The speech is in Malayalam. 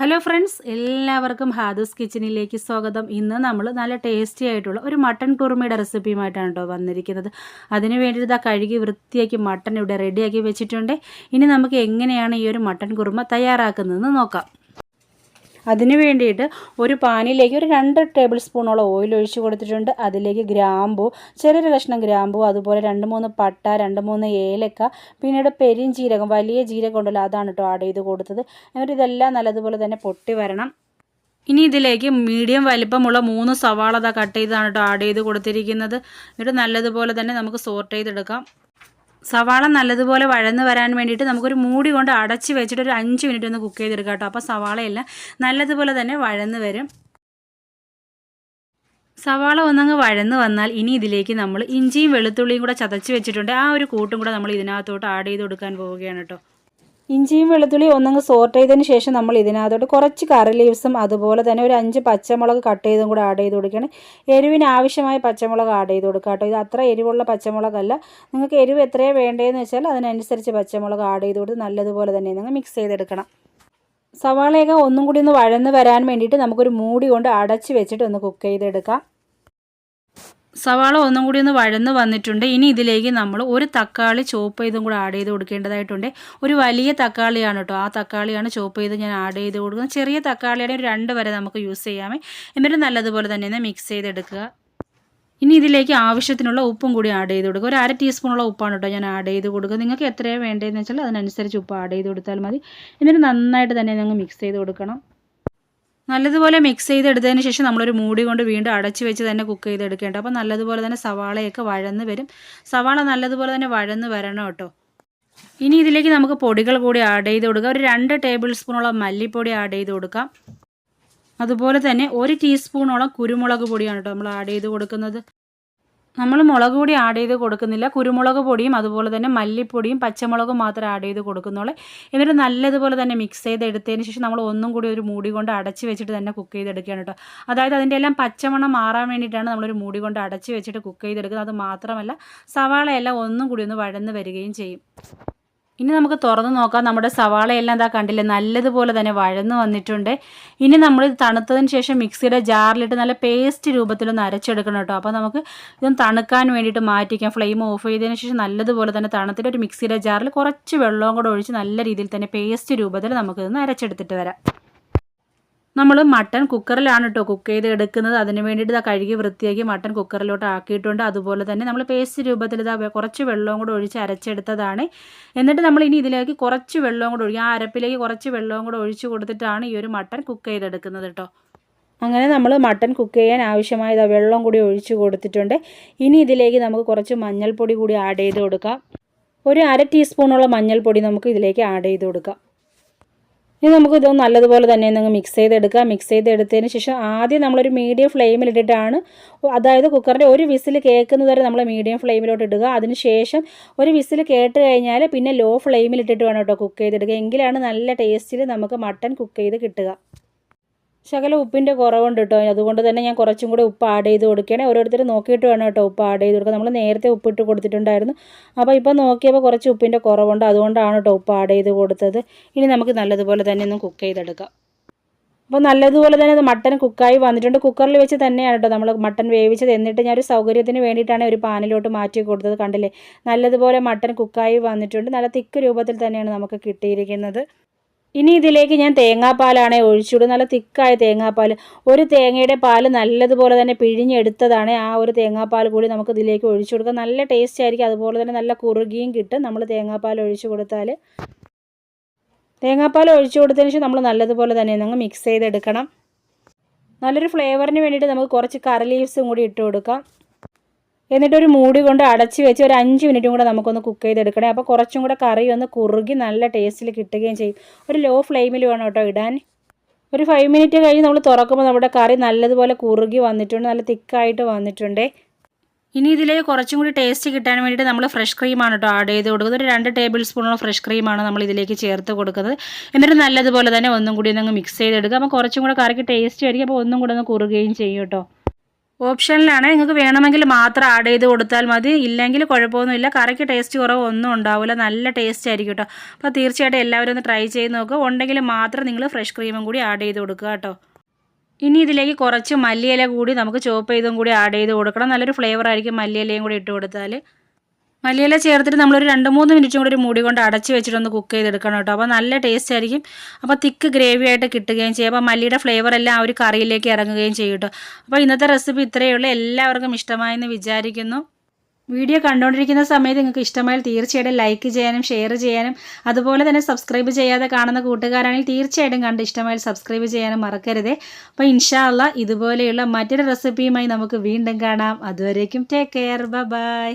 ഹലോ ഫ്രണ്ട്സ് എല്ലാവർക്കും ഹാദൂസ് കിച്ചണിലേക്ക് സ്വാഗതം. ഇന്ന് നമ്മൾ നല്ല ടേസ്റ്റി ആയിട്ടുള്ള ഒരു മട്ടൺ കുറുമയുടെ റെസിപ്പിയുമായിട്ടാണ് കേട്ടോ വന്നിരിക്കുന്നത്. അതിന് വേണ്ടിയിട്ട് ഇതാ കഴുകി വൃത്തിയാക്കി മട്ടൺ ഇവിടെ റെഡിയാക്കി വെച്ചിട്ടുണ്ട്. ഇനി നമുക്ക് എങ്ങനെയാണ് ഈ ഒരു മട്ടൺ കുറുമ തയ്യാറാക്കുന്നതെന്ന് നോക്കാം. അതിന് വേണ്ടിയിട്ട് ഒരു പാനിലേക്ക് ഒരു രണ്ട് ടേബിൾ സ്പൂണോളം ഓയിൽ ഒഴിച്ച് കൊടുത്തിട്ടുണ്ട്. അതിലേക്ക് ഗ്രാമ്പു ചെറിയൊരു കഷ്ണം ഗ്രാമ്പു അതുപോലെ രണ്ട് മൂന്ന് പട്ട രണ്ട് മൂന്ന് ഏലക്ക പിന്നീട് പെരിഞ്ചീരകം വലിയ ജീരകം ഉണ്ടല്ലോ അതാണ് കേട്ടോ ആഡ് ചെയ്ത് കൊടുത്തത്. എന്നിട്ട് ഇതെല്ലാം നല്ലതുപോലെ തന്നെ പൊട്ടി വരണം. ഇനി ഇതിലേക്ക് മീഡിയം വലിപ്പമുള്ള മൂന്ന് സവാള കട്ട് ചെയ്താണ് കേട്ടോ ആഡ് ചെയ്ത് കൊടുത്തിരിക്കുന്നത്. എന്നിട്ട് നല്ലതുപോലെ തന്നെ നമുക്ക് സോർട്ട് ചെയ്തെടുക്കാം. സവാള നല്ലതുപോലെ വഴന്ന് വരാൻ വേണ്ടിയിട്ട് നമുക്കൊരു മൂടി കൊണ്ട് അടച്ച് വെച്ചിട്ട് ഒരു അഞ്ച് മിനിറ്റ് ഒന്ന് കുക്ക് ചെയ്തെടുക്കാം കേട്ടോ. അപ്പോൾ സവാളയെല്ലാം നല്ലതുപോലെ തന്നെ വഴന്ന് വരും. സവാള ഒന്നങ്ങ് വഴന്ന് വന്നാൽ ഇനി ഇതിലേക്ക് നമ്മൾ ഇഞ്ചിയും വെളുത്തുള്ളിയും കൂടെ ചതച്ച് വെച്ചിട്ടുണ്ട്. ആ ഒരു കൂട്ടും കൂടെ നമ്മൾ ഇതിനകത്തോട്ട് ആഡ് ചെയ്ത് കൊടുക്കാൻ പോവുകയാണ് കേട്ടോ. ഇഞ്ചിയും വെളുത്തുള്ളിയും ഒന്നങ്ങ് സോർട്ട് ചെയ്തതിന് ശേഷം നമ്മൾ ഇതിനകത്തോട്ട് കുറച്ച് കറി ലീവ്സും അതുപോലെ തന്നെ ഒരു അഞ്ച് പച്ചമുളക് കട്ട് ചെയ്തും കൂടെ ആഡ് ചെയ്ത് കൊടുക്കണം എരിവിന് ആവശ്യമായ പച്ചമുളക് ആഡ് ചെയ്ത് കൊടുക്കുക കേട്ടോ. ഇത് അത്ര എരിവുള്ള പച്ചമുളകല്ല. നിങ്ങൾക്ക് എരിവ് എത്രയാണ് വേണ്ടതെന്ന് വെച്ചാൽ അതിനനുസരിച്ച് പച്ചമുളക് ആഡ് ചെയ്ത് കൊടുത്ത് നല്ലതുപോലെ തന്നെ നിങ്ങൾ മിക്സ് ചെയ്തെടുക്കണം. സവാളയൊക്കെ ഒന്നും കൂടി ഒന്ന് വഴന്ന് വരാൻ വേണ്ടിയിട്ട് നമുക്കൊരു മൂടി കൊണ്ട് അടച്ച് വെച്ചിട്ട് ഒന്ന് കുക്ക് ചെയ്തെടുക്കാം. സവാള ഒന്നും കൂടി ഒന്ന് വഴന്ന് വന്നിട്ടുണ്ട്. ഇനി ഇതിലേക്ക് നമ്മൾ ഒരു തക്കാളി ചോപ്പ് ചെയ്തും കൂടെ ആഡ് ചെയ്ത് കൊടുക്കേണ്ടതായിട്ടുണ്ട്. ഒരു വലിയ തക്കാളിയാണ് കേട്ടോ ആ തക്കാളിയാണ് ചോപ്പ് ചെയ്ത് ഞാൻ ആഡ് ചെയ്ത് കൊടുക്കുന്നത്. ചെറിയ തക്കാളിയുടെ ഒരു രണ്ട് വരെ നമുക്ക് യൂസ് ചെയ്യാമേ. എന്നിട്ട് നല്ലതുപോലെ തന്നെ ഒന്ന് മിക്സ് ചെയ്തെടുക്കുക. ഇനി ഇതിലേക്ക് ആവശ്യത്തിനുള്ള ഉപ്പും കൂടി ആഡ് ചെയ്ത് കൊടുക്കുക. ഒരു അര ടീസ്പൂണുള്ള ഉപ്പാണ് കേട്ടോ ഞാൻ ആഡ് ചെയ്ത് കൊടുക്കുക നിങ്ങൾക്ക് എത്രയാണ് വേണ്ടതെന്ന് വെച്ചാൽ അതിനനുസരിച്ച് ഉപ്പ് ആഡ് ചെയ്ത് കൊടുത്താൽ മതി. എന്നിട്ട് നന്നായിട്ട് തന്നെ നിങ്ങൾ മിക്സ് ചെയ്ത് കൊടുക്കണം. നല്ലതുപോലെ മിക്സ് ചെയ്തെടുത്തതിന് ശേഷം നമ്മളൊരു മൂടി കൊണ്ട് വീണ്ടും അടച്ചു വെച്ച് തന്നെ കുക്ക് ചെയ്തെടുക്കേണ്ട. അപ്പോൾ നല്ലതുപോലെ തന്നെ സവാളയൊക്കെ വഴന്ന് വരും. സവാള നല്ലതുപോലെ തന്നെ വഴന്ന് വരണം കേട്ടോ. ഇനി ഇതിലേക്ക് നമുക്ക് പൊടികൾ കൂടി ആഡ് ചെയ്ത് കൊടുക്കുക ഒരു രണ്ട് ടേബിൾ സ്പൂണോളം മല്ലിപ്പൊടി ആഡ് ചെയ്ത് കൊടുക്കാം. അതുപോലെ തന്നെ ഒരു ടീസ്പൂണോളം കുരുമുളക് പൊടിയാണ് കേട്ടോ നമ്മൾ ആഡ് ചെയ്ത് കൊടുക്കുന്നത്. നമ്മൾ മുളക് പൊടി ആഡ് ചെയ്ത് കൊടുക്കുന്നില്ല. കുരുമുളക് പൊടിയും അതുപോലെ തന്നെ മല്ലിപ്പൊടിയും പച്ചമുളകും മാത്രം ആഡ് ചെയ്ത് കൊടുക്കുന്നുള്ളൂ. എന്നിട്ട് നല്ലതുപോലെ തന്നെ മിക്സ് ചെയ്ത് എടുത്തതിന് ശേഷം നമ്മൾ ഒന്നും കൂടി ഒരു മൂടി കൊണ്ട് അടച്ച് വെച്ചിട്ട് തന്നെ കുക്ക് ചെയ്തെടുക്കുകയാണ് കേട്ടോ. അതായത് അതിന്റെ എല്ലാം പച്ചമണം മാറാൻ വേണ്ടിയിട്ടാണ് നമ്മളൊരു മൂടി കൊണ്ട് അടച്ച് വെച്ചിട്ട് കുക്ക് ചെയ്തെടുക്കുന്നത് അത് മാത്രമല്ല സവാളയെല്ലാം ഒന്നും കൂടി ഒന്ന് വഴന്ന് വരികയും ചെയ്യും. ഇനി നമുക്ക് തുറന്ന് നോക്കാം. നമ്മുടെ സവാളയെല്ലാം എന്താ കണ്ടില്ലേ നല്ലതുപോലെ തന്നെ വഴന്ന് വന്നിട്ടുണ്ട്. ഇനി നമ്മൾ ഇത് തണുത്തതിന് ശേഷം മിക്സിയുടെ ജാറിലിട്ട് നല്ല പേസ്റ്റ് രൂപത്തിലൊന്ന് അരച്ചെടുക്കണം കേട്ടോ. അപ്പോൾ നമുക്ക് ഇതൊന്ന് തണുക്കാൻ വേണ്ടിയിട്ട് മാറ്റിക്കാം. ഫ്ലെയിം ഓഫ് ചെയ്തതിന് ശേഷം നല്ലതുപോലെ തന്നെ തണുത്തിട്ട് ഒരു മിക്സിയുടെ ജാറിൽ കുറച്ച് വെള്ളവും കൂടെ ഒഴിച്ച് നല്ല രീതിയിൽ തന്നെ പേസ്റ്റ് രൂപത്തിൽ നമുക്കിതൊന്ന് അരച്ചെടുത്തിട്ട് വരാം. നമ്മൾ മട്ടൺ കുക്കറിലാണ് കേട്ടോ കുക്ക് ചെയ്ത് എടുക്കുന്നത്. അതിന് വേണ്ടിയിട്ട് ഇതാ കഴുകി വൃത്തിയാക്കി മട്ടൺ കുക്കറിലോട്ട് ആക്കിയിട്ടുണ്ട്. അതുപോലെ തന്നെ നമ്മൾ പേസ്റ്റ് രൂപത്തിൽ ഇതാ കുറച്ച് വെള്ളവും കൂടെ ഒഴിച്ച് അരച്ചെടുത്തതാണ്. എന്നിട്ട് നമ്മൾ ഇനി ഇതിലേക്ക് കുറച്ച് വെള്ളവും കൂടെ ഒഴിക്കും ആ അരപ്പിലേക്ക് കുറച്ച് വെള്ളവും കൂടെ ഒഴിച്ച് കൊടുത്തിട്ടാണ് ഈ ഒരു മട്ടൺ കുക്ക് ചെയ്തെടുക്കുന്നത് കേട്ടോ അങ്ങനെ നമ്മൾ മട്ടൺ കുക്ക് ചെയ്യാൻ ആവശ്യമായ വെള്ളം കൂടി ഒഴിച്ച് കൊടുത്തിട്ടുണ്ട്. ഇനി ഇതിലേക്ക് നമുക്ക് കുറച്ച് മഞ്ഞൾപ്പൊടി കൂടി ആഡ് ചെയ്ത് കൊടുക്കാം. ഒരു അര ടീസ്പൂണോളം മഞ്ഞൾപ്പൊടി നമുക്ക് ഇതിലേക്ക് ആഡ് ചെയ്ത് കൊടുക്കാം. ഇനി നമുക്ക് ഇത് നല്ലതുപോലെ തന്നെ ഒന്ന് മിക്സ് ചെയ്തെടുക്കുക മിക്സ് ചെയ്തെടുത്തതിന് ശേഷം ആദ്യം നമ്മളൊരു മീഡിയം ഫ്ലെയിമിലിട്ടിട്ടാണ് അതായത് കുക്കറിന്റെ ഒരു വിസിൽ കേൾക്കുന്നത് വരെ നമ്മൾ മീഡിയം ഫ്ലെയിമിലോട്ട് ഇടുക. അതിന് ശേഷം ഒരു വിസിൽ കേട്ട് കഴിഞ്ഞാൽ പിന്നെ ലോ ഫ്ലെയിമിലിട്ടിട്ട് വേണം കേട്ടോ കുക്ക് ചെയ്തെടുക്കുക. എങ്കിലാണ് നല്ല ടേസ്റ്റിൽ നമുക്ക് മട്ടൺ കുക്ക് ചെയ്ത് കിട്ടുക. ശകല ഉപ്പിന്റെ കുറവുണ്ട് കേട്ടോ അതുകൊണ്ട് തന്നെ ഞാൻ കുറച്ചും കൂടി ഉപ്പ് ആഡ് ചെയ്ത് കൊടുക്കുകയാണ്. ഓരോരുത്തർ നോക്കിയിട്ട് വേണം കേട്ടോ ഉപ്പ് ആഡ് ചെയ്ത് കൊടുക്കുക നമ്മൾ നേരത്തെ ഉപ്പിട്ട് കൊടുത്തിട്ടുണ്ടായിരുന്നു. അപ്പോൾ ഇപ്പോൾ നോക്കിയപ്പോൾ കുറച്ച് ഉപ്പിന്റെ കുറവുണ്ട്. അതുകൊണ്ടാണ് കേട്ടോ ഉപ്പ് ആഡ് ചെയ്ത് കൊടുത്തത്. ഇനി നമുക്ക് നല്ലതുപോലെ തന്നെ ഒന്ന് കുക്ക് ചെയ്തെടുക്കാം. അപ്പോൾ നല്ലതുപോലെ തന്നെ മട്ടൻ കുക്കായി വന്നിട്ടുണ്ട്. കുക്കറിൽ വെച്ച് തന്നെയാണ് കേട്ടോ നമ്മൾ മട്ടൻ വേവിച്ചത്. എന്നിട്ട് ഞാൻ ഒരു സൗകര്യത്തിന് വേണ്ടിയിട്ടാണ് ഒരു പാനിലോട്ട് മാറ്റി കൊടുത്തത് കണ്ടില്ലേ? നല്ലതുപോലെ മട്ടൻ കുക്കായി വന്നിട്ടുണ്ട്. നല്ല തിക്ക് രൂപത്തിൽ തന്നെയാണ് നമുക്ക് കിട്ടിയിരിക്കുന്നത്. ഇനി ഇതിലേക്ക് ഞാൻ തേങ്ങാപ്പാലാണ് ഒഴിച്ചിടും നല്ല തിക്കായ തേങ്ങാപ്പാൽ ഒരു തേങ്ങയുടെ പാൽ നല്ലതുപോലെ തന്നെ പിഴിഞ്ഞെടുത്തതാണ് ആ ഒരു തേങ്ങാപ്പാൽ കൂടി നമുക്ക് ഇതിലേക്ക് ഒഴിച്ചു കൊടുക്കാം നല്ല ടേസ്റ്റ് ആയിരിക്കും. അതുപോലെ തന്നെ നല്ല കുറുകിയും കിട്ടും നമ്മൾ തേങ്ങാപ്പാൽ ഒഴിച്ചു കൊടുത്താൽ തേങ്ങാപ്പാൽ ഒഴിച്ചു കൊടുത്തതിന് ശേഷം നമ്മൾ നല്ലതുപോലെ തന്നെ നിങ്ങൾ മിക്സ് ചെയ്തെടുക്കണം. നല്ലൊരു ഫ്ലേവറിന് വേണ്ടിയിട്ട് നമുക്ക് കുറച്ച് കറി ലീവ്സും കൂടി ഇട്ട് കൊടുക്കാം. എന്നിട്ടൊരു മൂടി കൊണ്ട് അടച്ച് വെച്ച് ഒരു അഞ്ച് മിനിറ്റും കൂടെ നമുക്കൊന്ന് കുക്ക് ചെയ്തെടുക്കണേ. അപ്പോൾ കുറച്ചും കൂടെ കറി ഒന്ന് കുറുകി നല്ല ടേസ്റ്റിൽ കിട്ടുകയും ചെയ്യും. ഒരു ലോ ഫ്ലെയിമിൽ വേണം കേട്ടോ ഇടാൻ. ഒരു ഫൈവ് മിനിറ്റ് കഴിഞ്ഞ് നമ്മൾ തുറക്കുമ്പോൾ നമ്മുടെ കറി നല്ലതുപോലെ കുറുകി വന്നിട്ടുണ്ട് നല്ല തിക്കായിട്ട് വന്നിട്ടുണ്ട്. ഇനി ഇതിലേക്ക് കുറച്ചും കൂടി ടേസ്റ്റ് കിട്ടാൻ വേണ്ടിയിട്ട് നമ്മൾ ഫ്രഷ് ക്രീമാണ് കേട്ടോ ആഡ് ചെയ്ത് കൊടുക്കുന്നത്. ഒരു രണ്ട് ടേബിൾ സ്പൂണോളം ഫ്രഷ് ക്രീമാണ് നമ്മൾ ഇതിലേക്ക് ചേർത്ത് കൊടുക്കുന്നത്. എന്നിട്ട് നല്ലതുപോലെ തന്നെ ഒന്നും കൂടി ഒന്ന് മിക്സ് ചെയ്തെടുക്കുക. അപ്പോൾ കുറച്ചും കൂടെ കറിക്ക് ടേസ്റ്റ് ആയിരിക്കും. അപ്പോൾ ഒന്നും കൂടെ ഒന്ന് കുറുകയും ചെയ്യും കേട്ടോ. ഓപ്ഷനിലാണ്. നിങ്ങൾക്ക് വേണമെങ്കിൽ മാത്രം ആഡ് ചെയ്ത് കൊടുത്താൽ മതി. ഇല്ലെങ്കിൽ കുഴപ്പമൊന്നുമില്ല. കറിക്ക് ടേസ്റ്റ് കുറവ് ഒന്നും ഉണ്ടാവില്ല നല്ല ടേസ്റ്റ് ആയിരിക്കും കേട്ടോ അപ്പോൾ തീർച്ചയായിട്ടും എല്ലാവരും ഒന്ന് ട്രൈ ചെയ്ത് നോക്കുക ഉണ്ടെങ്കിൽ മാത്രം നിങ്ങൾ ഫ്രഷ് ക്രീമും കൂടി ആഡ് ചെയ്ത് കൊടുക്കുക കേട്ടോ ഇനി ഇതിലേക്ക് കുറച്ച് മല്ലിയില കൂടി നമുക്ക് ചോപ്പ് ചെയ്തും കൂടി ആഡ് ചെയ്ത് കൊടുക്കണം. നല്ലൊരു ഫ്ലേവർ ആയിരിക്കും മല്ലിയിലയും കൂടി ഇട്ട് കൊടുത്താൽ മല്ലിയില ചേർത്തിട്ട് നമ്മളൊരു രണ്ട് മൂന്ന് മിനിറ്റും കൂടി ഒരു മൂടി കൊണ്ട് അടച്ച് വെച്ചിട്ടൊന്ന് കുക്ക് ചെയ്തെടുക്കണം കേട്ടോ. അപ്പോൾ നല്ല ടേസ്റ്റ് ആയിരിക്കും. അപ്പോൾ തിക്ക് ഗ്രേവി ആയിട്ട് കിട്ടുകയും ചെയ്യും. അപ്പോൾ മല്ലിയുടെ ഫ്ലേവർ എല്ലാം ആ ഒരു കറിയിലേക്ക് ഇറങ്ങുകയും ചെയ്യും കേട്ടോ. അപ്പോൾ ഇന്നത്തെ റെസിപ്പി ഇത്രയേ ഉള്ളൂ. എല്ലാവർക്കും ഇഷ്ടമായെന്ന് വിചാരിക്കുന്നു. വീഡിയോ കണ്ടുകൊണ്ടിരിക്കുന്ന സമയത്ത് നിങ്ങൾക്ക് ഇഷ്ടമായാൽ തീർച്ചയായിട്ടും ലൈക്ക് ചെയ്യാനും ഷെയർ ചെയ്യാനും അതുപോലെ തന്നെ സബ്സ്ക്രൈബ് ചെയ്യാതെ കാണുന്ന കൂട്ടുകാരാണെങ്കിൽ തീർച്ചയായിട്ടും കണ്ട് ഇഷ്ടമായാൽ സബ്സ്ക്രൈബ് ചെയ്യാനും മറക്കരുതേ. അപ്പോൾ ഇൻഷാല്ല ഇതുപോലെയുള്ള മറ്റൊരു റെസിപ്പിയുമായി നമുക്ക് വീണ്ടും കാണാം. അതുവരേക്കും ടേക്ക് കെയർ ബൈ